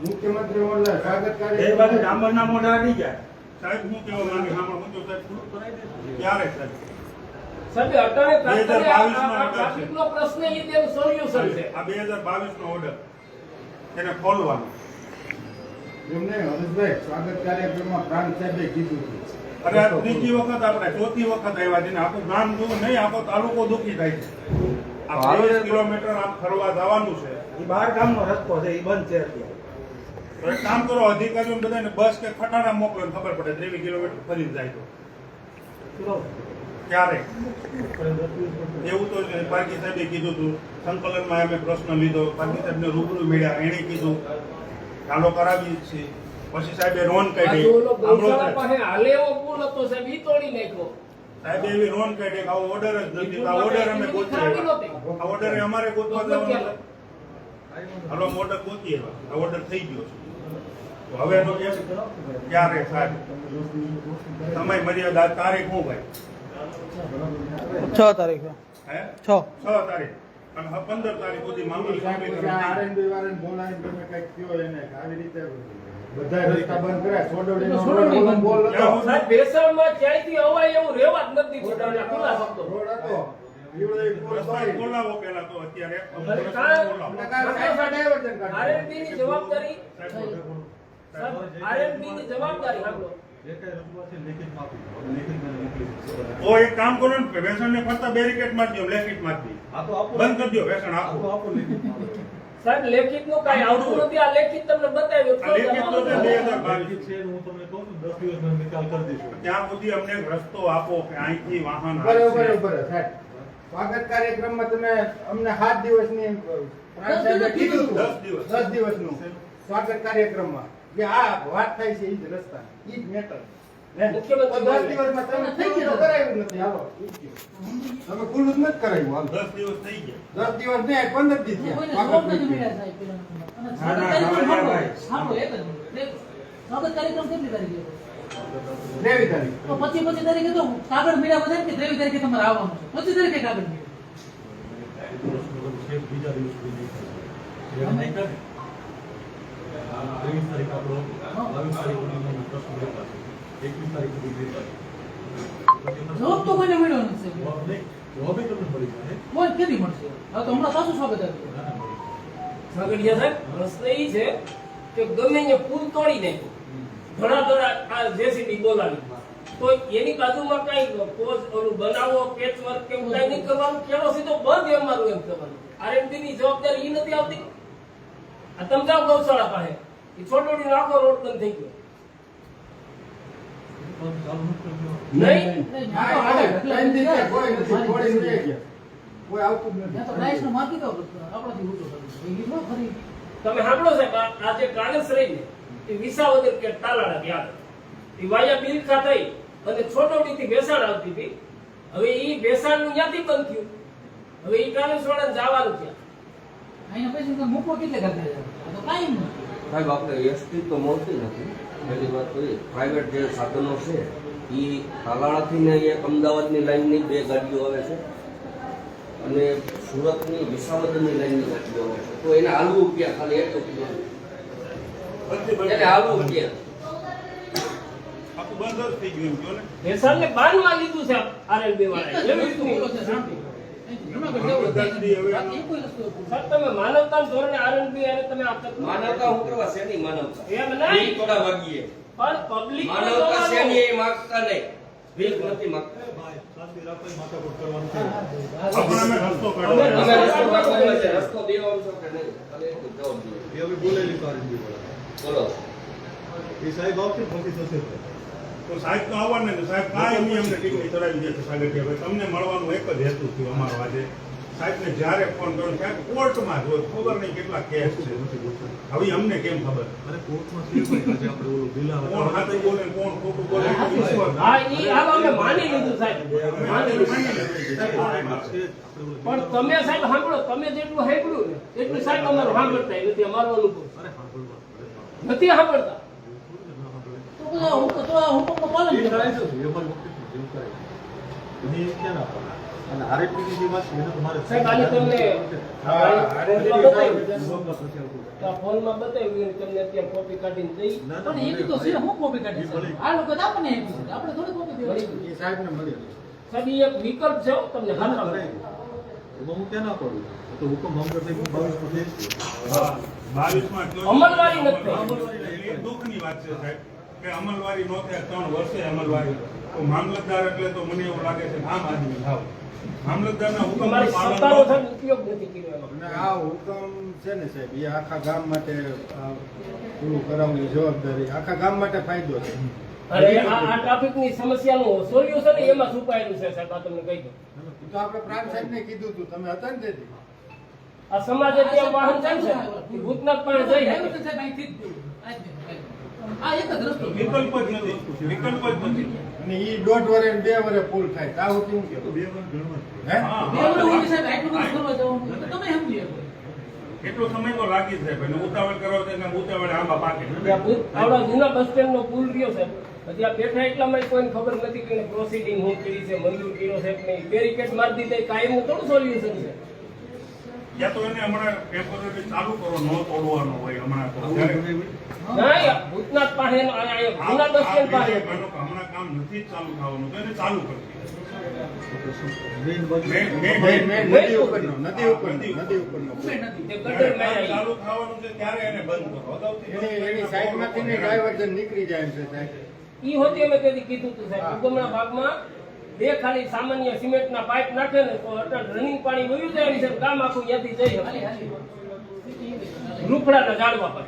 મુખ્યમંત્રી ઓલા સ્વાગત એ કાર્ય બાજુ ડામરના મોઢા અડી જાય. સાહેબ હું કેવા માંગે સાંભળો હું તો સાહેબ પૂરું કરાવી દે ક્યારે સાહેબ? સાહેબ અટાણે તાત્કાલિક આ- 2022 નો આ order છે. ટ્રાફિકનો પ્રશ્ન એ તેનું સોલ્યુશન છે. આ બે હજાર બાવીસ નો ઓર્ડર એને ખોલવાનો. એમને હરેશભાઈ સ્વાગત કાર્યક્રમમાં પ્રાંત સાહેબે કીધું હતું. અરે ત્રીજી વખત આપણે ચોથી વખત આવ્યા છે ને આખું ગામ જોવું નહીં આખો તાલુકો દુખી થાય છે. આ બાવીસ કિલોમીટર આમ ફરવા જવાનું છે. એ બાર ગામનો રસ્તો છે એ બંધ છે અત્યારે. તો એક કામ કરો અધિકારીઓ બધાને બસ કે ખટાણા મોકલો ને ખબર પડે ત્રેવીસ કિલોમીટર ફરી જાય તો. ક્યારે? એવું તો પારકી સાહેબે કીધું હતું સંકલનમાં અમે પ્રશ્ન લીધો પારકી સાહેબને રૂબરૂ મળ્યા એણે કીધું ચાલો કરાવી છે. પછી સાહેબે રોન કાઢી સાહેબ. એવો રોન કાઢી આવો ઓર્ડર જ નથી આ ઓર્ડર અમે ગોતી આ ઓર્ડર એ અમારે ગોતવા જવાનો. હાલો ઓર્ડર ગોતી આ ઓર્ડર થઈ ગયો છે. હવે તો એક ક્યારે સાહેબ? સમય મર્યાદા તારીખ હું ભાઈ? છ તારીખ હે. છ. છ તારીખ. અને પંદર તારીખ સુધી માંગણી સાહેબ કરવી પછી આ R&B વાળાને બોલાવીને તમે કંઈક કહો એને આવી રીતે બધા રસ્તા બંધ કર્યા. સોડવડી બોલ હતો. સાહેબ ભેસાણમાં ક્યાંયથી અવાય એવું રહેવા જ નથી ખુલ્લા રોડ હતો. બોલાવો પેલા તો અત્યારે. જવાબદારી ઓ એક કામ કરો ને વ્યસન ને ફરતા બેરિકેડ મારી લેખિત મારી બંધ કરી દો વ્યસન સાહેબ લેખિતનું કઈ આવતું નથી. આ લેખિત તમને બતાવ્યું. આ લેખિત તો છે બે હજાર બાવીસ. બરાબર ત્યાં સુધી અમને રસ્તો આપો કે અહીંથી વાહન બરાબર. બરાબર સાહેબ. સ્વાગત કાર્યક્રમમાં તમે અમને સાત દિવસની ની સાહેબે કીધું. દસ દિવસ. નું દિવસનું સ્વાગત કાર્યક્રમમાં. કે આ વાત થાય છે ઈ જ રસ્તા. ઈ જ મેટર જ જ જ કાર્યક્રમ કેટલી તારીખે તો કાગળ મળ્યા બધા કે ત્રેવીસ તારીખે તમારે આવવાનું છે? પચીસ તારીખે કાગળ મળ્યા બીજા દિવસ સુધી નહીં કરે. ત્રેવીસ તારીખ આપણો બાવીસ તારીખ સુધીનો એકવીસ તારીખ સુધી દેતા છે જવાબ તો કોઈને મળ્યો નથી. જવાબ તમને મળી જાય. બોલ કેદી મળશે? હવે તો હમણાં સાસુ સ્વાગત સાહેબ પ્રશ્ન એ છે કે ગમે પુલ તોડી નાખ્યો ઘણા ઘણા આ જેસીબી બોલાવી. તો એની બાજુમાં કઈ પોઝ ઓલું બનાવો પેચ વર્ક કે કઈ નહીં કરવાનું? ખેડો સીધો બંધ એમ મારું એમ કરવાનું આરએમડી ની જવાબદારી એ નથી આવતી? આ તમે ગૌશાળા પાસે. એ છોટોડી નાખો રોડ બંધ થઈ ગયો. નહીં. કોઈ આવતું નથી. એ તમે સાંભળો સાહેબ આ આ જે ટ્રાવેલ્સ રહી ને એ વિસાવદર કે તાલાળા ગયા એ વાયા બિલખા થઈ અને છોટવડી થી બેસાડ આવતી હતી. હવે ઈ બેસાડનું ક્યાંથી બંધ થયું. હવે ઈ ટ્રાવેલ્સ વાળા જવાનું છે અહીંના પૈસા તો કેટલે કરતા તો કાંઈ નથી. સાહેબ આપણે એસટી તો મળતી નથી. પહેલી વાત તો એ પ્રાઇવેટ જે સાધનો છે એ તાલાળાથી ને એક અમદાવાદની લાઇનની બે ગાડીઓ આવે છે અને સુરતની વિસાવદરની લાઈનની ગાડીઓ આવે છે. તો એને આલુ રૂપિયા ખાલી એટલું કીધું બધી બંધ. એને આલુ રૂપિયા બંધ જ થઈ ગયું એમ ને? બેસાડ ને બાનમાં લીધું છે આરએલબી વાળાએ માનવતા ધોરણે આરએલબી હારે તમે આ માનવતા હું કરવા શેની માનવતા? એમ નહીં. થોડા વાગીએ. પણ પબ્લિક માનવતા શેની એ માગતા નહીં. ભીખ નથી માગતા. શાંતિ રાખો, માથાકૂટ કરવાનું છે. અમે રસ્તો અમે અમે રસ્તો કાઢવાનો છે. રસ્તો દેવાનો છો કે નહીં? ખાલી જવાબ દો એ હવે બોલેલી તો બોલો. એ સાહેબ આવશે ને થશે તો. સાહેબ તો આવવાના ને સાહેબ કાંઈ એમની અમને ટીકડી ચડાવી દે છે ભાઈ તમને મળવાનું એક જ હેતુ થયું અમારો આજે. સાહેબને જ્યારે ફોન કર્યો ક્યાંક કોર્ટમાં જો ખબર નહીં કેટલા કેસ છે. હવે અમને કેમ ખબર? અરે કોર્ટમાં આજે આપણે ઓલું દિલાવર- કોણ હાથે બોલે કોણ ખોટું બોલે? હા ઈ હાલો અમે માની લીધું સાહેબ. માની લીધું. માની લીધું. સાહેબ, કોર્ટમાં છે જ. આપણે ઓલું પણ તમે સાહેબ સાંભળો તમે જેટલું સાંભળ્યું ને એટલું સાહેબ અમારું સાંભળતા નથી અમારું અનુભવ. અરે સાંભળવા, નથી સાંભળતા. તો તો આ હુકમનું પાલન એ કરો. કરાય છે, એ અમારી વખતે જેવું કરાય છે. એને એમ ક્યાં ના પાડે? અને આરએફપીની જે વાત એને તમારે સાહેબ આને તમને હા, આરએનપી ફોનમાં બતાવ્યું. બ્લોકમાં પછી આવતું. તો આ ફોનમાં બતાવ્યું તમને અત્યારે કોપી કાઢીને દઈ ના, ના, પણ એની તો છે હું કોપી કાઢી આ લોકો તો આપણને આપી છે આપણે થોડી કોપી દેવાની એ સાહેબને મળ્યો સાહેબ ઈ એક વિકલ્પ છે તમને. એમાં હું ક્યાં ના પાડું? તો હુકમ મામલતદાર સાહેબ છે. હા, બાવીસમાં અમલવારી નથી. અમલવારી દુઃખની વાત છે સાહેબ કે અમલવારી નો થાય ત્રણ વર્ષે અમલવારી. તો મામલતદાર એટલે તો મને એવું લાગે છે આમ આદમી થાવ મામલતદારના હુકમ તમારી પાલન ન સત્તાનો ઉપયોગ નથી કર્યો અને આ હુકમ છે ને સાહેબ એ આખા ગામ માટે પૂરું કરાવવાની જવાબદારી. આખા ગામ માટે ફાયદો છે. અને આ ટ્રાફિકની સમસ્યાનું સોલ્યુશન એમાં છુપાયેલું છે સાહેબ આ તમને કહી દઉં. તો આપણે પ્રાંત સાહેબને કીધું હતું તમે હતા ને તેથી. આ સમાજે ત્યાં વાહન ચાલશે ભૂતનાથ પણ જઈ ડ્રાઈવર શકે તો સાહેબ અહીંથી જ અહીંથી જ. આ એક જ રસ્તો. વિકલ્પ જ નથી. વિકલ્પ જ નથી. અને એ દોઢ વરે બે વરે ફૂલ થાય. તા કેવું તો બે વાર ગણવા હે? બે હા. વડે સાહેબ આટલું બધું ફરવા જવાનું તો તમે સમજી શકો. એટલો સમય તો લાગી જાય. ઉતાવળ કરો તો એને ઉતાવળે આંબા પાકે. આવડા જૂના બસ સ્ટેન્ડ નો પુલ રહ્યો છે હજી આ બેઠા એટલામાં કોઈને ખબર નથી કે પ્રોસિડિંગ હું કરી છે મંજૂર કર્યો છે કે નહીં. બેરિકેડ મારી દીધા કાયમ થોડું સોલ્યુશન છે યા તો એને હમણાં ટેમ્પરરી ચાલુ કરો ન તોડવાનો હોય હમણાં ભૂતનાથ પાસે કામ નથી ચાલુ થવાનું તો એને ચાલુ કરી નીકળી જાય એમ છે સાહેબ. ઈ હોતી અમે કદી કીધું હતું સાહેબ. ભાગમાં બે ખાલી સામાન્ય સિમેન્ટના પાઇપ નાખે ને તો અટલ રનિંગ પાણી વયું જાય છે ગામ આખું ત્યાંથી જઈ હાલી, શકે હાલી. રૂખડાના ઝાડવા પર.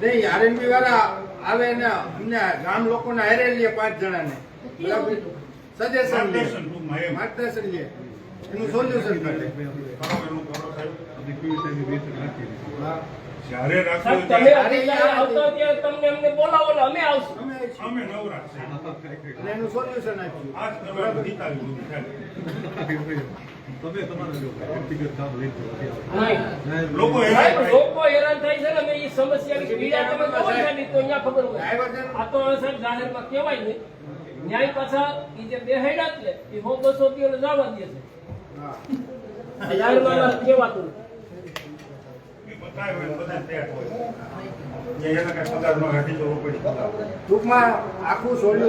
નહીં આરએનબી વાળા આવે ને અમને ગામ લોકોને હારે લે પાંચ જણાને. ને સજેશન લે. માર્ગદર્શન લે. એનું સોલ્યુશન કરો. જ્યારે રાખો તમે આવતા ત્યારે તમને અમને બોલાવો ને અમે આવશું. અમે અમે નવ છે ખરેખર. અને એનું સોલ્યુશન આપ્યું આજ તમે કરવાનું જીતાવી લીધું તમે તમારા જો વ્યક્તિગત કામ લઈ જાઓ. લોકો હેરાન લોકો હેરાન થાય છે ને અમે ઈ સમસ્યાની પીડા તમે કહો છો ને તો અહીંયા ખબર હોય. આ તો સર જાહેરમાં કહેવાય ને ન્યાય પાછા ઈ જે બેહેડા ને એ હો બસો થી જવા દે છે. હા. જાહેરમાં કહેવાતું. ન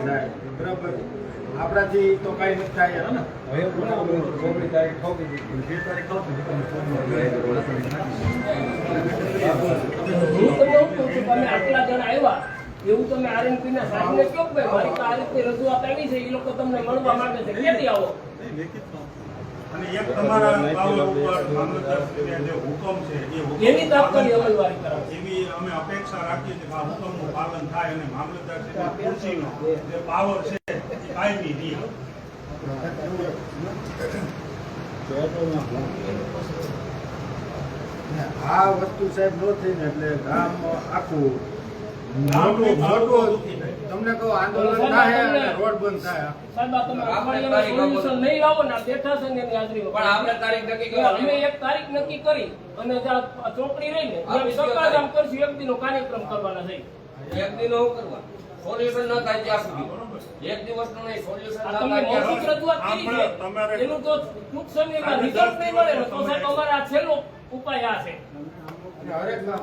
સાહેબ. કહું આટલા જણ આવ્યા, એવું તમે આરએનપી ના સાહેબને કહો કે ભાઈ, મારી તો આ રીતે રજૂઆત આવી છે, એ લોકો તમને મળવા માંગે છે. આવો? એક તમારા પાવર ઉપર જે હુકમ છે એ હુકમ એની તાત્કાલિક અમલવારી કરાવો એવી અમે અપેક્ષા રાખીએ છીએ કે આ હુકમનું પાલન થાય અને ખુરશીનો જે પાવર છે એ કાયમી રહે ને આ વસ્તુ સાહેબ નો થઈ ને એટલે ગામ આખું મોટું મોટું તમને કહો આંદોલન થાય અને રોડ બંધ થાય. સાહેબ આ તમે અઠવાડિયામાં સોલ્યુશન નહીં લાવો ને બેઠા છે ને હાજરીમાં પણ આપણે તારીખ નક્કી એટલે અમે એક તારીખ નક્કી કરી અને જ્યાં ચોકડી રહી ને ત્યાં આપી સકાળ કરશું એક દિનનો કાર્યક્રમ કરવાના છે. એક દિન કરવા. સોલ્યુશન ન થાય ત્યાં સુધી. એક દિવસ નહીં સોલ્યુશન ન તમે થાય મૌખિક રજૂઆત કરી છે. તમારે- એનું તો ટૂંક સમયમાં રિઝલ્ટ નહીં મળે તો સાહેબ અમારે આ છેલ્લો ઉપાય આ છે. હરેક ગામ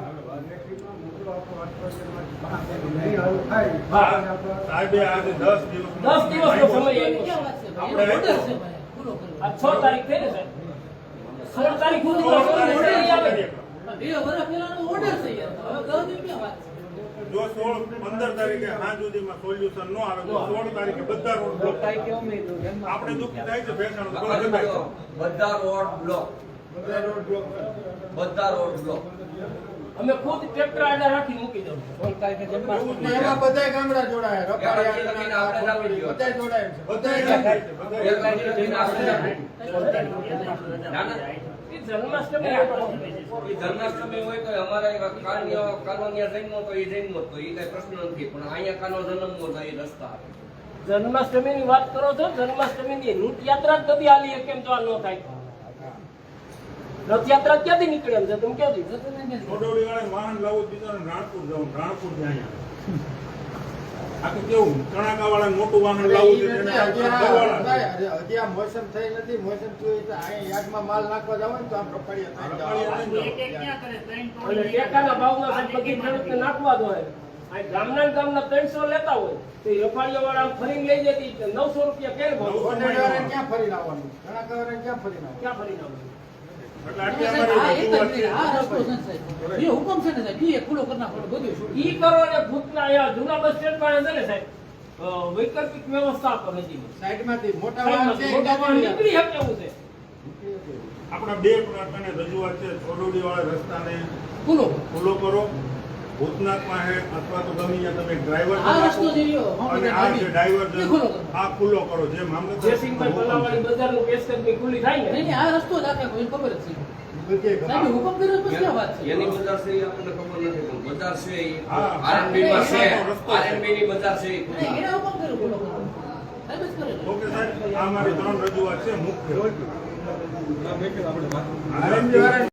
દસ દિવસનો સમય છે. તારીખ થઈ ને સાહેબ? સોળ તારીખ તો? જો સોળ પંદર તારીખે સાંજ સુધીમાં સોલ્યુશન ન આવે તો સોળ તારીખે બધા રોડ બ્લોક આપણે દુઃખી થાય છે ભેસાણ તો બધા થાય છે. રોડ બ્લોક બધા રોડ બ્લોક બધા રોડ બ્લોક અમે ખુદ ટ્રેક્ટર આડા રાખી મૂકી દઉં એમાં ગામડા જોડાયા. જોડાયા ના ના જન્માષ્ટમી જન્માષ્ટમી હોય તો અમારા એવા કાનીઓ કાનોનિયા જન્મો તો એ જન્મો તો એ કઈ પ્રશ્ન નથી. પણ અહીંયા કાનો જન્મ તો એ રસ્તા જન્માષ્ટમી ની વાત કરો છો જન્માષ્ટમીની યાત્રા જ નથી આલી કેમ તો આ ન થાય. રથયાત્રા ક્યાંથી નીકળે એમ છે? તમે ક્યાંથી? વાળા વાહન લાવવું જ રાણપુર જવું રાણપુર જાય અહીંયા કેવું? ચણાકા વાળા મોટું વાહન લાવવું હજી આ- ગવાળા છે. હજી- હજી આ મોસમ થઈ નથી મોસમ થયું એટલે અહીંયા યાર્ડમાં માલ નાખવા જાવ ને તો આમ રખડિયા થઈ રખડિયા થઈ જાય. અને ટેકાના ભાવના સાહેબ બધી ખેડૂતને નાખવા જ ગામના ગામના ત્રણસો લેતા હોય. તો રફાળીઓ વાળા ફરીને લઈ જતી નવસો રૂપિયા કોટેડવાળાને ક્યાં ફરી લાવવાનું ચણાકાવાળાને ક્યાં ફરી ક્યાં ફરી આવવાનું? એ હુકમ છે ને સાહેબ, એ ખુલ્લો કરી નાખો બધું ઈ કરો ને ભૂતના જૂના બસ સ્ટેન્ડ પાસે છે ને સાહેબ. વૈકલ્પિક વ્યવસ્થા કરો હજી સાઈડમાંથી મોટા વાહન છે મોટા વાહન નીકળી શકે એવું છે. આપણા બે પ્રકારની રજૂઆત છે ચોરોડી વાળા રસ્તાને ખુલ્લો. ખુલ્લો કરો. ભૂતનાથ પાસે અથવા તો ગમે ત્યાં તમે ડ્રાઈવર આ રસ્તો જે રહ્યો, હા, અને આ જે કરો. આ ખુલ્લો કરો જે મામલતદાર જયસિંહભાઈ પલ્લાવાળી બજારનું કરીને ખુલ્લી થાય ને નહીં, આ રસ્તો જ આખે કોઈ ખબર જ છે. મુખ્ય.